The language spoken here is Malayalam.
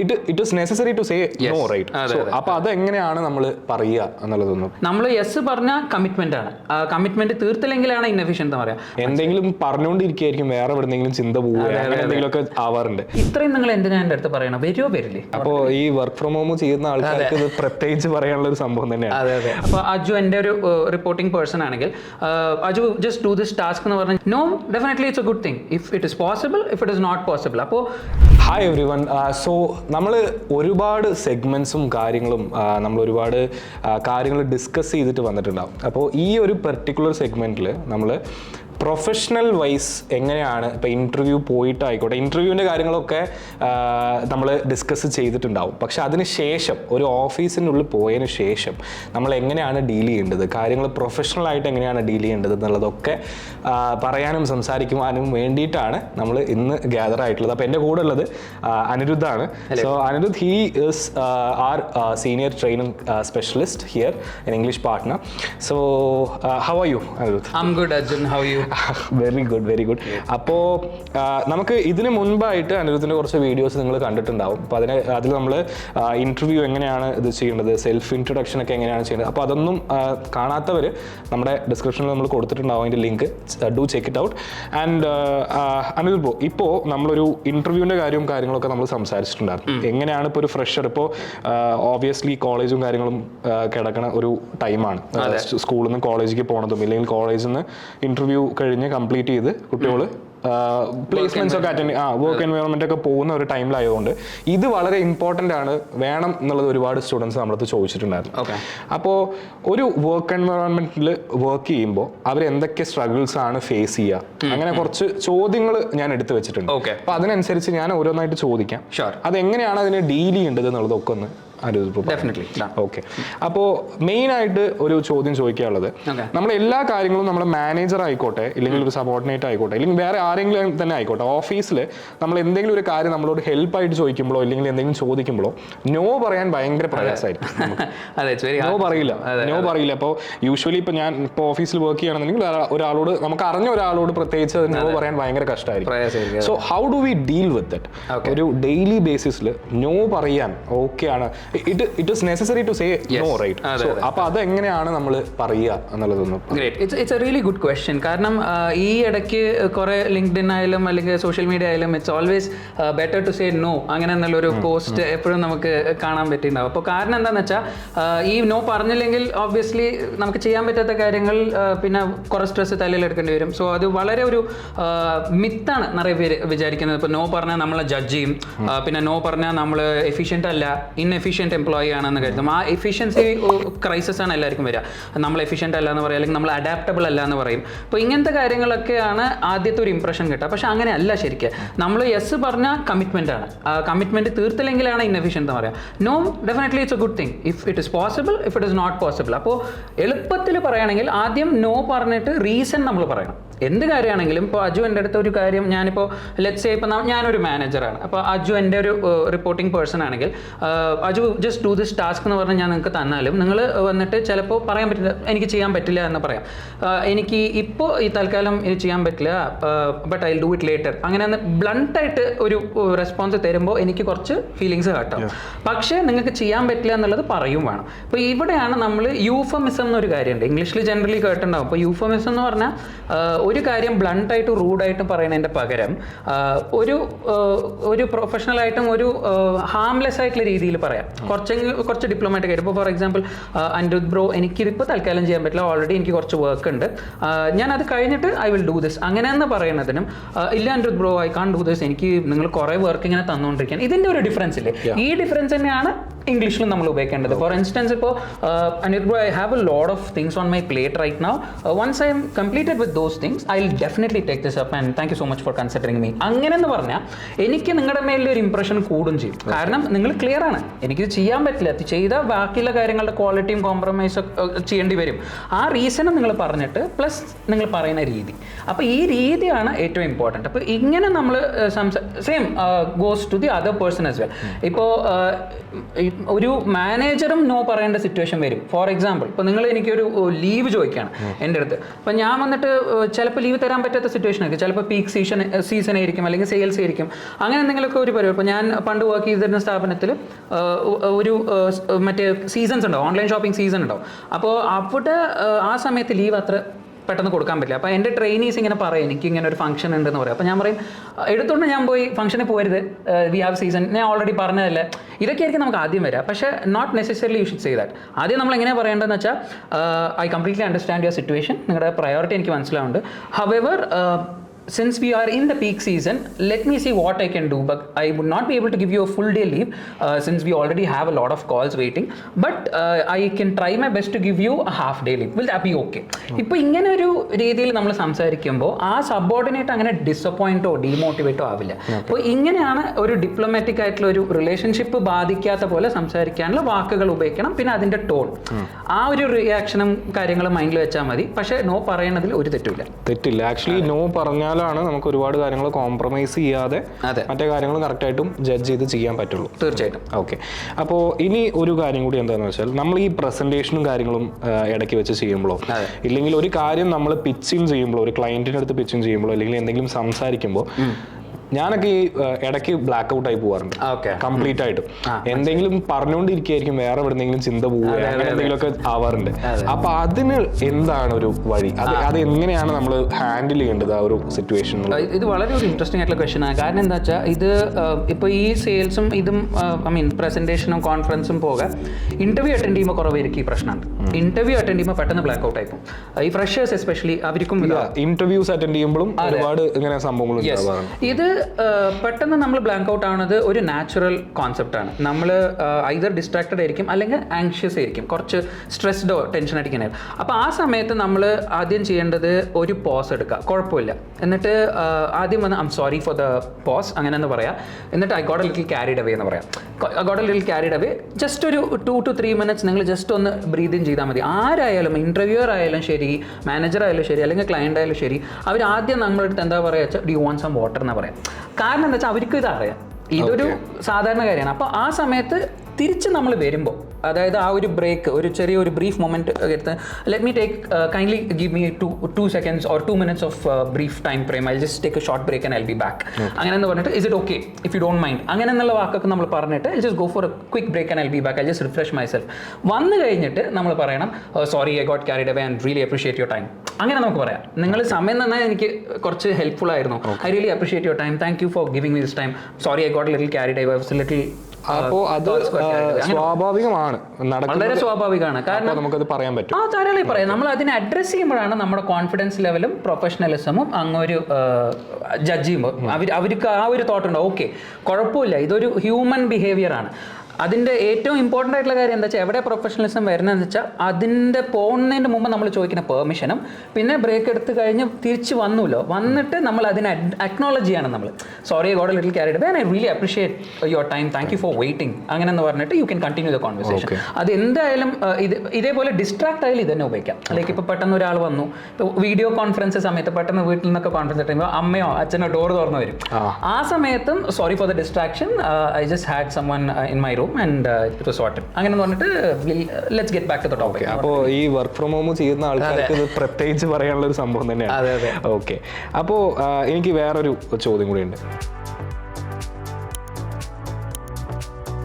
It it is necessary to say no അതെ, റൈറ്റ് അപ്പൊ അതെങ്ങനെയാണ് നമ്മൾ പറയുക എന്നുള്ളതൊന്നും? നമ്മൾ യെസ് പറഞ്ഞ കമ്മിറ്റ്മെന്റ് ആണ്. കമ്മിറ്റ്മെന്റ് തീർത്തില്ലെങ്കിലാണ് ഇന്നഫിഷ്യൻ എന്ന് പറയാം. എന്തെങ്കിലും പറഞ്ഞുകൊണ്ടിരിക്കുകയായിരിക്കും വേറെ എവിടെന്നെങ്കിലും ചിന്ത പോവുക എന്തെങ്കിലും എന്തെങ്കിലുമൊക്കെ ആവാറുണ്ട്. ഇത്രയും നിങ്ങൾ എന്തിനാ എന്റെ അടുത്ത് പറയണം? വരുമോ വരില്ലേ? അപ്പോൾ ഈ വർക്ക് ഫ്രം ഹോം ചെയ്യുന്ന ആൾക്കാർക്ക് ഇത് പ്രത്യേകിച്ച് പറയാനുള്ള ഒരു സംഭവം തന്നെയാണ്. അതെ അതെ. അപ്പോൾ അജു എന്റെ ഒരു റിപ്പോർട്ടിംഗ് പേഴ്സൺ ആണെങ്കിൽ Aju just do this task എന്ന് പറഞ്ഞാൽ no definitely it's a good thing if it is possible if it is not possible അപ്പോൾ ഹായ് എവ്രി വൺ സോ നമ്മൾ ഒരുപാട് സെഗ്മെൻസും കാര്യങ്ങളും നമ്മൾ ഒരുപാട് കാര്യങ്ങൾ ഡിസ്കസ് ചെയ്തിട്ട് വന്നിട്ടുണ്ടാവും. അപ്പോൾ ഈ ഒരു പെർട്ടിക്കുലർ സെഗ്മെന്റിൽ നമ്മൾ പ്രൊഫഷണൽ വൈസ് എങ്ങനെയാണ് ഇപ്പോൾ ഇന്റർവ്യൂ പോയിട്ടായിക്കോട്ടെ? ഇന്റർവ്യൂവിന്റെ കാര്യങ്ങളൊക്കെ നമ്മൾ ഡിസ്കസ് ചെയ്തിട്ടുണ്ടാവും. പക്ഷെ അതിന് ശേഷം ഒരു ഓഫീസിനുള്ളിൽ പോയതിന് ശേഷം നമ്മൾ എങ്ങനെയാണ് ഡീൽ ചെയ്യേണ്ടത്? കാര്യങ്ങൾ പ്രൊഫഷണൽ ആയിട്ട് എങ്ങനെയാണ് ഡീൽ ചെയ്യേണ്ടത് എന്നുള്ളതൊക്കെ പറയാനും സംസാരിക്കുവാനും വേണ്ടിയിട്ടാണ് നമ്മൾ ഇന്ന് ഗ്യാദർ ആയിട്ടുള്ളത്. അപ്പോൾ എന്റെ കൂടെ ഉള്ളത് അനിരുദ്ധാണ് so Anirudh he is our senior training specialist here in English partner so how are you Anirudh? I'm good Arjun how you very good very good അപ്പോൾ നമുക്ക് ഇതിന് മുൻപായിട്ട് അനിരുദ്ധിന്റെ കുറച്ച് വീഡിയോസ് നിങ്ങൾ കണ്ടിട്ടുണ്ടാവും. അപ്പോൾ അതിന് അതിൽ നമ്മൾ ഇന്റർവ്യൂ എങ്ങനെയാണ് ഇത് ചെയ്യേണ്ടത് സെൽഫ് ഇൻട്രൊഡക്ഷൻ ഒക്കെ എങ്ങനെയാണ് ചെയ്യേണ്ടത് അപ്പോൾ അതൊന്നും കാണാത്തവർ നമ്മുടെ ഡിസ്ക്രിപ്ഷനിൽ നമ്മൾ കൊടുത്തിട്ടുണ്ടാവും അതിന്റെ link do check it out and Anil bro ഇപ്പോൾ നമ്മളൊരു ഇന്റർവ്യൂവിന്റെ കാര്യവും കാര്യങ്ങളൊക്കെ നമ്മൾ സംസാരിച്ചിട്ടുണ്ടായിരുന്നു. എങ്ങനെയാണ് ഇപ്പോൾ ഒരു ഫ്രഷർ ഇപ്പോൾ ഓബിയസ്ലി കോളേജും കാര്യങ്ങളും കിടക്കണ ഒരു ടൈമാണ് സ്കൂളിൽ നിന്ന് കോളേജിലേക്ക് പോകണതും ഇല്ലെങ്കിൽ കോളേജിൽ നിന്ന് ഇന്റർവ്യൂ കഴിഞ്ഞ് കംപ്ലീറ്റ് ചെയ്ത് കുട്ടികൾ പ്ലേസ്മെന്റ്സ് ഒക്കെ അറ്റൻഡ് ആ വർക്ക് എൻവയോൺമെന്റ് ഒക്കെ പോകുന്ന ഒരു ടൈമിലായതുകൊണ്ട് ഇത് വളരെ ഇമ്പോർട്ടന്റ് ആണ്. വേണം എന്നുള്ളത് ഒരുപാട് സ്റ്റുഡൻസ് നമ്മളത് ചോദിച്ചിട്ടുണ്ടായിരുന്നു. അപ്പോ അപ്പോൾ ഒരു വർക്ക് എൻവയോൺമെന്റിൽ വർക്ക് ചെയ്യുമ്പോൾ അവർ എന്തൊക്കെ സ്ട്രഗിൾസ് ആണ് ഫേസ് ചെയ്യുക? അങ്ങനെ കുറച്ച് ചോദ്യങ്ങൾ ഞാൻ എടുത്തു വെച്ചിട്ടുണ്ട്. അപ്പൊ അപ്പോൾ അതിനനുസരിച്ച് ഞാൻ ഓരോന്നായിട്ട് ചോദിക്കാം. അത് എങ്ങനെയാണ് അതിനെ ഡീൽ ചെയ്യേണ്ടത് എന്നുള്ളതൊക്കെ ഒന്ന് ഡെഫിനറ്റ്ലി ഓക്കെ അപ്പോൾ മെയിൻ ആയിട്ട് ഒരു ചോദ്യം ചോദിക്കാനുള്ളത്. നമ്മൾ എല്ലാ കാര്യങ്ങളും നമ്മുടെ മാനേജർ ആയിക്കോട്ടെ ഇല്ലെങ്കിൽ ഒരു സബോർഡിനേറ്റ് ആയിക്കോട്ടെ അല്ലെങ്കിൽ വേറെ ആരെങ്കിലും തന്നെ ആയിക്കോട്ടെ ഓഫീസിൽ നമ്മൾ എന്തെങ്കിലും ഒരു കാര്യം നമ്മളോട് ഹെൽപ്പ് ആയിട്ട് ചോദിക്കുമ്പോഴോ ഇല്ലെങ്കിൽ എന്തെങ്കിലും ചോദിക്കുമ്പോഴോ നോ പറയാൻ ഭയങ്കര പ്രയാസമായിരിക്കും നോ പറയില്ല. നോ പറയില്ല. അപ്പോൾ യൂഷ്വലി ഇപ്പോൾ ഞാൻ ഇപ്പോൾ ഓഫീസിൽ വർക്ക് ചെയ്യുകയാണെന്നുണ്ടെങ്കിൽ ഒരാ- ഒരാളോട് നമുക്ക് അറിഞ്ഞ ഒരാളോട് പ്രത്യേകിച്ച് നോ പറയാൻ ഭയങ്കര കഷ്ടമായിരിക്കും so how do we deal with ഒരു ഡെയിലി ബേസിസിൽ നോ പറയാൻ ഓക്കെ ആണ്. It it is necessary to say no right അതെ, അത് എങ്ങനെയാണ് നമ്മൾ പറയുക എന്നുള്ളതൊന്നും great it's it's a really good question കാരണം ഈ ഇടയ്ക്ക് കുറേ ലിങ്ക്ഡിൻ ആയാലും അല്ലെങ്കിൽ സോഷ്യൽ മീഡിയ ആയാലും it's always better to say no അങ്ങനെ എന്നുള്ളൊരു പോസ്റ്റ് എപ്പോഴും നമുക്ക് കാണാൻ പറ്റിയിട്ടുണ്ടാവും. അപ്പോൾ കാരണം എന്താണെന്ന് വെച്ചാൽ ഈ നോ പറഞ്ഞില്ലെങ്കിൽ ഓബ്വിയസ്ലി നമുക്ക് ചെയ്യാൻ പറ്റാത്ത കാര്യങ്ങൾ പിന്നെ കുറേ സ്ട്രെസ് തലയിലെടുക്കേണ്ടി വരും. സോ അത് വളരെ ഒരു മിത്താണ് നിറയെ പേര് വിചാരിക്കുന്നത്. ഇപ്പോൾ നോ പറഞ്ഞാൽ നമ്മളെ ജഡ്ജ് ചെയ്യും. പിന്നെ നോ പറഞ്ഞാൽ നമ്മൾ എഫിഷ്യന്റ് അല്ല ഇൻഎഫിഷ്യന്റ് എംപ്ലോയി ആണെന്ന് കരുതും. ആ എഫിഷ്യൻസി ക്രൈസിസ് ആണ് എല്ലാവർക്കും വരിക. നമ്മൾ എഫിഷ്യന്റ് അല്ല എന്ന് പറയും അല്ലെങ്കിൽ നമ്മൾ അഡാപ്റ്റബിൾ അല്ല എന്ന് പറയും. അപ്പോൾ ഇങ്ങനത്തെ കാര്യങ്ങളൊക്കെയാണ് ആദ്യത്തെ ഒരു ഇംപ്രഷൻ കിട്ടുക. പക്ഷേ അങ്ങനെ അല്ല ശരിക്കും. നമ്മൾ യെസ് പറഞ്ഞാൽ കമ്മിറ്റ്മെന്റ് ആണ്. കമ്മിറ്റ്മെന്റ് തീർത്തില്ലെങ്കിലാണ് ഇൻഎഫിഷ്യന്റ് എന്ന് പറയാം. No definitely it's a good thing if it is possible if it is not possible അപ്പോൾ എളുപ്പത്തിൽ പറയുകയാണെങ്കിൽ ആദ്യം നോ പറഞ്ഞിട്ട് റീസൺ നമ്മൾ പറയണം. എന്ത് കാര്യമാണെങ്കിലും ഇപ്പോൾ അജു എന്റെ അടുത്ത് ഒരു കാര്യം ഞാനിപ്പോൾ ലെറ്റ്സ് ഇപ്പോൾ ഞാനൊരു മാനേജറാണ് അപ്പോൾ അജു എന്റെ ഒരു റിപ്പോർട്ടിംഗ് പേഴ്സൺ ആണെങ്കിൽ Aju just do this task എന്ന് പറഞ്ഞാൽ ഞാൻ നിങ്ങൾക്ക് തന്നാലും നിങ്ങൾ വന്നിട്ട് ചിലപ്പോൾ പറയാൻ പറ്റില്ല എനിക്ക് ചെയ്യാൻ പറ്റില്ല എന്ന് പറയാം. എനിക്ക് ഇപ്പോൾ ഈ തൽക്കാലം ഇത് ചെയ്യാൻ പറ്റില്ല but I do it later അങ്ങനെ ഒന്ന് ബ്ലണ്ടായിട്ട് ഒരു റെസ്പോൺസ് തരുമ്പോൾ എനിക്ക് കുറച്ച് ഫീലിങ്സ് കാട്ടാം. പക്ഷേ നിങ്ങൾക്ക് ചെയ്യാൻ പറ്റില്ല എന്നുള്ളത് പറയും വേണം. അപ്പോൾ ഇവിടെയാണ് നമ്മൾ യൂഫമിസം എന്നൊരു കാര്യമുണ്ട്. ഇംഗ്ലീഷിൽ ജനറലി കേട്ടിട്ടുണ്ടാവും. അപ്പോൾ യൂഫമിസം എന്ന് പറഞ്ഞാൽ ഒരു കാര്യം ബ്ലണ്ടായിട്ട് റൂഡായിട്ടും പറയുന്നതിന്റെ പകരം ഒരു ഒരു പ്രൊഫഷണലായിട്ടും ഒരു ഹാംലെസ് ആയിട്ടുള്ള രീതിയിൽ പറയാം. കുറച്ച് കുറച്ച് ഡിപ്ലോമാറ്റിക് ആയിട്ട്. ഇപ്പോൾ ഫോർ എക്സാമ്പിൾ അനിരുദ്ധ് ബ്രോ എനിക്കിതിപ്പോൾ തൽക്കാലം ചെയ്യാൻ പറ്റില്ല. ഓൾറെഡി എനിക്ക് കുറച്ച് വർക്ക് ഉണ്ട്. ഞാൻ അത് കഴിഞ്ഞിട്ട് ഐ വിൽ ഡൂ ദിസ് അങ്ങനെ എന്ന് പറയുന്നതിനും ഇല്ല Anirudh bro I can do this എനിക്ക് നിങ്ങൾ കുറേ വർക്ക് ഇങ്ങനെ തന്നുകൊണ്ടിരിക്കുകയാണ് ഇതിന്റെ ഒരു ഡിഫറൻസ് ഇല്ലേ? ഈ ഡിഫറൻസ് തന്നെയാണ് ഇംഗ്ലീഷിലും നമ്മൾ ഉപയോഗിക്കേണ്ടത്. ഫോർ ഇൻസ്റ്റൻസ് ഇപ്പോൾ bro I have a load of things on my plate right now once I'm completed with those things I will definitely take this up and thank you so much for considering me അങ്ങനെ എന്ന് പറഞ്ഞാൽ എനിക്ക് നിങ്ങളുടെ മേലിൽ ഒരു ഇംപ്രഷൻ കൂടും ചെയ്യും. കാരണം നിങ്ങൾ ക്ലിയർ ആണ്. എനിക്കിത് ചെയ്യാൻ പറ്റില്ല. അത് ചെയ്താൽ ബാക്കിയുള്ള കാര്യങ്ങളുടെ ക്വാളിറ്റിയും കോംപ്രമൈസ് ചെയ്യേണ്ടി വരും. ആ റീസണും നിങ്ങൾ പറഞ്ഞിട്ട് പ്ലസ് നിങ്ങൾ പറയുന്ന രീതി. അപ്പോൾ ഈ രീതിയാണ് ഏറ്റവും ഇമ്പോർട്ടന്റ് അപ്പോൾ ഇങ്ങനെ നമ്മൾ സംസാ same goes to the other person as well ഇപ്പോൾ ഒരു മാനേജറും നോ പറയേണ്ട സിറ്റുവേഷൻ വരും. ഫോർ എക്സാമ്പിൾ ഇപ്പോൾ നിങ്ങൾ എനിക്കൊരു ലീവ് ചോദിക്കുകയാണ് എന്റെ അടുത്ത്. അപ്പോൾ ഞാൻ വന്നിട്ട് ചിലപ്പോൾ ലീവ് തരാൻ പറ്റാത്ത സിറ്റുവേഷൻ ആയിരിക്കും. ചിലപ്പോൾ പീക്ക് സീസൺ സീസൺ ആയിരിക്കും അല്ലെങ്കിൽ സെയിൽസ് ആയിരിക്കും. അങ്ങനെ എന്തെങ്കിലുമൊക്കെ ഒരു പരിപാടി. ഇപ്പോൾ ഞാൻ പണ്ട് വർക്ക് ചെയ്തിരുന്ന സ്ഥാപനത്തിൽ ഒരു മറ്റേ സീസൺസ് ഉണ്ടാവും. ഓൺലൈൻ ഷോപ്പിംഗ് സീസൺ ഉണ്ടാവും. അപ്പോൾ അവിടെ ആ സമയത്ത് ലീവ് അത്ര പെട്ടെന്ന് കൊടുക്കാൻ പറ്റില്ല. അപ്പോൾ എന്റെ ട്രെയിനീസ് ഇങ്ങനെ പറയും എനിക്ക് ഇങ്ങനെ ഒരു ഫംഗ്ഷൻ ഉണ്ടെന്ന് പറയും. അപ്പോൾ ഞാൻ പറയും എടുത്തുകൊണ്ട് ഞാൻ പോയി ഫംഗ്ഷന് പോരുത്. വി ഹാവ് സീസൺ ഞാൻ ഓൾറെഡി പറഞ്ഞതല്ലേ. ഇതൊക്കെ ആയിരിക്കും നമുക്ക് ആദ്യം വരിക പക്ഷേ not necessarily you should say that ആദ്യം നമ്മൾ എങ്ങനെ പറയേണ്ടതെന്ന് വെച്ചാൽ I completely understand your situation നിങ്ങളുടെ പ്രയോറിറ്റി എനിക്ക് മനസ്സിലാവുന്നുണ്ട്. However since we are in the peak season, let me see what I can do. But I would not be able to give you a full day leave uh, since we already have a lot of calls waiting. But uh, I can try my best to give you a half day leave. Will that be okay? ഇപ്പോൾ ഇങ്ങനെ ഒരു രീതിയിൽ നമ്മൾ സംസാരിക്കുമ്പോൾ ആ സബോർഡിനേറ്റ് അങ്ങനെ ഡിസപ്പോയിന്റോ ഡീമോട്ടിവേറ്റോ ആവില്ല. അപ്പോൾ ഇങ്ങനെയാണ് ഒരു ഡിപ്ലോമാറ്റിക് ആയിട്ടുള്ള ഒരു റിലേഷൻഷിപ്പ് ബാധിക്കാത്ത പോലെ സംസാരിക്കാനുള്ള വാക്കുകൾ ഉപയോഗിക്കണം. പിന്നെ അതിന്റെ ടോൺ ആ ഒരു റിയാക്ഷനും കാര്യങ്ങളും മൈൻഡിൽ വെച്ചാൽ മതി. പക്ഷേ നോ പറയുന്നതിൽ ഒരു തെറ്റില്ല. തെറ്റില്ല ആക്ച്വലി നോ പറഞ്ഞാലാണ് നമുക്ക് ഒരുപാട് കാര്യങ്ങൾ കോംപ്രമൈസ് ചെയ്യാതെ. മറ്റേ കാര്യങ്ങൾ കറക്റ്റായിട്ടും ജഡ്ജ് ചെയ്ത് ചെയ്യാൻ പറ്റുള്ളൂ. തീർച്ചയായിട്ടും. ഓക്കെ അപ്പോൾ ഇനി ഒരു കാര്യം കൂടി എന്താണെന്ന് വെച്ചാൽ നമ്മൾ ഈ പ്രസന്റേഷനും കാര്യങ്ങളും ഇടയ്ക്ക് വെച്ച് ചെയ്യുമ്പോഴോ അല്ലെങ്കിൽ ഇല്ലെങ്കിൽ ഒരു കാര്യം നമ്മൾ പിച്ചിങ് ചെയ്യുമ്പോഴോ ഒരു ക്ലയന്റിന്റെ അടുത്ത് പിച്ചിങ് ചെയ്യുമ്പോഴോ അല്ലെങ്കിൽ എന്തെങ്കിലും സംസാരിക്കുമ്പോൾ ഞാനൊക്കെ ഈ ഇടയ്ക്ക് ബ്ലാക്ക് ഔട്ട് ആയി പോവാറുണ്ട്. കംപ്ലീറ്റ് ആയിട്ട്. എന്തെങ്കിലും പറഞ്ഞുകൊണ്ടിരിക്കുകയായിരിക്കും വേറെ എവിടെന്നെങ്കിലും ചിന്ത പോവുക അങ്ങനെ എന്തെങ്കിലുമൊക്കെ ആവാറുണ്ട്. അപ്പൊ അതിന് എന്താണ് ഒരു വഴി? അത് അത് എങ്ങനെയാണ് നമ്മൾ ഹാൻഡിൽ ചെയ്യേണ്ടത് ആ ഒരു സിറ്റുവേഷൻ ഇത് വളരെ ഒരു ഇൻട്രസ്റ്റിംഗ് ആയിട്ടുള്ള ക്വസ്റ്റൻ ആണ്. കാരണം എന്താ വെച്ചാൽ ഇത് ഇപ്പോൾ ഈ സെയിൽസും ഇതും ഐ മീൻ പ്രസന്റേഷനും കോൺഫറൻസും പോകെ ഇന്റർവ്യൂ അറ്റൻഡ് ചെയ്യുമ്പോൾ കുറവ് പേർക്ക് ഈ പ്രശ്നമുണ്ട് ഇന്റർവ്യൂ അറ്റൻഡ് ചെയ്യുമ്പോൾ പെട്ടെന്ന് ബ്ലാക്ക് ഔട്ട് ആയിപ്പോൾ ഈ ഫ്രഷേഴ്സ് എസ്പെഷ്യലി അവർക്കും ഇന്റർവ്യൂസ് അറ്റൻഡ് ചെയ്യുമ്പോഴും ഒരുപാട് ഇങ്ങനെ സംഭവങ്ങൾ ഇത് പെട്ടെന്ന് നമ്മൾ ബ്ലാങ്ക് ഔട്ട് ആവുന്നത് ഒരു നാച്ചുറൽ കോൺസെപ്റ്റാണ് നമ്മൾ ഐദർ ഡിസ്ട്രാക്റ്റഡ് ആയിരിക്കും അല്ലെങ്കിൽ ആങ്ഷ്യസ് ആയിരിക്കും. കുറച്ച് സ്ട്രെസ്ഡോ ടെൻഷൻ അടിക്കാനായി അപ്പോൾ ആ സമയത്ത് നമ്മൾ ആദ്യം ചെയ്യേണ്ടത് ഒരു പോസ് എടുക്കുക. കുഴപ്പമില്ല. എന്നിട്ട് ആദ്യം വന്ന് I'm sorry for the pause അങ്ങനെ എന്ന് പറയാം. എന്നിട്ട് I got a little carried away എന്ന് പറയാം. I got a little carried away just ഒരു ടു ടു ത്രീ മിനിറ്റ്സ് നിങ്ങൾ ജസ്റ്റ് ഒന്ന് ബ്രീത് ഇൻ ചെയ്താൽ മതി. ആരായാലും ഇന്റർവ്യൂർ ആയാലും ശരി മാനേജർ ആയാലും ശരി അല്ലെങ്കിൽ ക്ലയന്റ് ആയാലും ശരി അവർ ആദ്യം നമ്മളടുത്ത് എന്താ പറയുക വെച്ചാൽ ഡി വാണ്ട് സം വാട്ടർ എന്ന് പറയാം. കാരണം എന്താ വെച്ചാൽ അവർക്ക് ഇതറിയാം ഇതൊരു സാധാരണ കാര്യമാണ്. അപ്പോൾ ആ സമയത്ത് തിരിച്ച് നമ്മൾ വരുമ്പോൾ അതായത് ആ ഒരു ബ്രേക്ക് ഒരു ചെറിയ ഒരു ബ്രീഫ് മൊമെന്റ് എടുത്ത് let me take kindly give me two two seconds or two minutes of brief time frame I just take a short break and I be back അങ്ങനെ എന്ന് പറഞ്ഞിട്ട് is it okay if you don't mind അങ്ങനെ എന്നുള്ള വാക്കൊക്കെ നമ്മൾ പറഞ്ഞിട്ട് I just go for a quick break and I be back I just refresh myself വന്ന് കഴിഞ്ഞിട്ട് നമ്മൾ പറയണം sorry I got carried away and really appreciate your time അങ്ങനെ നമുക്ക് പറയാം. നിങ്ങൾ സമയം തന്നെ എനിക്ക് കുറച്ച് ഹെൽപ്ഫുൾ ആയിരുന്നു. I really appreciate your time thank you for giving me this time sorry I got little carried I was little അപ്പോ അത് സ്വാഭാവികമാണ്. വളരെ സ്വാഭാവികമാണ്. കാരണം നമുക്ക് നമുക്കത് പറയാൻ പറ്റും. ആ ധാരാളം പറയാം. നമ്മൾ അതിനെ അഡ്രസ്സ് ചെയ്യുമ്പോഴാണ് നമ്മുടെ കോൺഫിഡൻസ് ലെവലും പ്രൊഫഷണലിസമും അങ്ങൊരു ജഡ്ജ് ചെയ്യുമ്പോൾ അവർ അവർക്ക് ആ ഒരു തോട്ട് ഉണ്ടാവും. ഓക്കെ കുഴപ്പമില്ല. ഇതൊരു ഹ്യൂമൻ ബിഹേവിയർ ആണ്. അതിന്റെ ഏറ്റവും ഇമ്പോർട്ടന്റ് ആയിട്ടുള്ള കാര്യം എന്താ വെച്ചാൽ എവിടെ പ്രൊഫഷണലിസം വരുന്നതെന്ന് വെച്ചാൽ അതിന്റെ പോകുന്നതിന് മുമ്പ് നമ്മൾ ചോദിക്കുന്ന പെർമിഷനും പിന്നെ ബ്രേക്ക് എടുത്ത് കഴിഞ്ഞ് തിരിച്ച് വന്നുല്ലോ വന്നിട്ട് നമ്മൾ അതിനെ അക്നോളജ് ചെയ്യണം നമ്മൾ. Sorry got little carried by I really appreciate your time thank you for waiting അങ്ങനെ എന്ന് പറഞ്ഞിട്ട് you can continue the conversation അത് എന്തായാലും ആ, ഇത് ഇതേപോലെ ഡിസ്ട്രാക്ട് ആയാലും ഇത് തന്നെ ഉപയോഗിക്കാം ലൈക്ക് ഇപ്പോൾ പെട്ടെന്ന് ഒരാൾ വന്നു. ഇപ്പോൾ വീഡിയോ കോൺഫറൻസ് സമയത്ത് പെട്ടെന്ന് വീട്ടിൽ നിന്നൊക്കെ കോൺഫറൻസ് കിട്ടുമ്പോൾ അമ്മയോ അച്ഛനോ ഡോർ തുറന്നു വരും. ആ. സമയത്തും sorry for the distraction I just had someone in my room and resort അങ്ങനെ പറഞ്ഞിട്ട് let's get back to the topic അപ്പോൾ ഈ വർക്ക് ഫ്രം ഹോം ചെയ്യുന്ന ആൾക്കാർക്ക് ഇത് പ്രത്യേകിച്ച് പറയാനുള്ള ഒരു സംഭവം തന്നെയാണ്. അതെ. അതെ. ഓക്കെ അപ്പോൾ ആ, എനിക്ക് വേറൊരു ചോദ്യം കൂടി ഉണ്ട്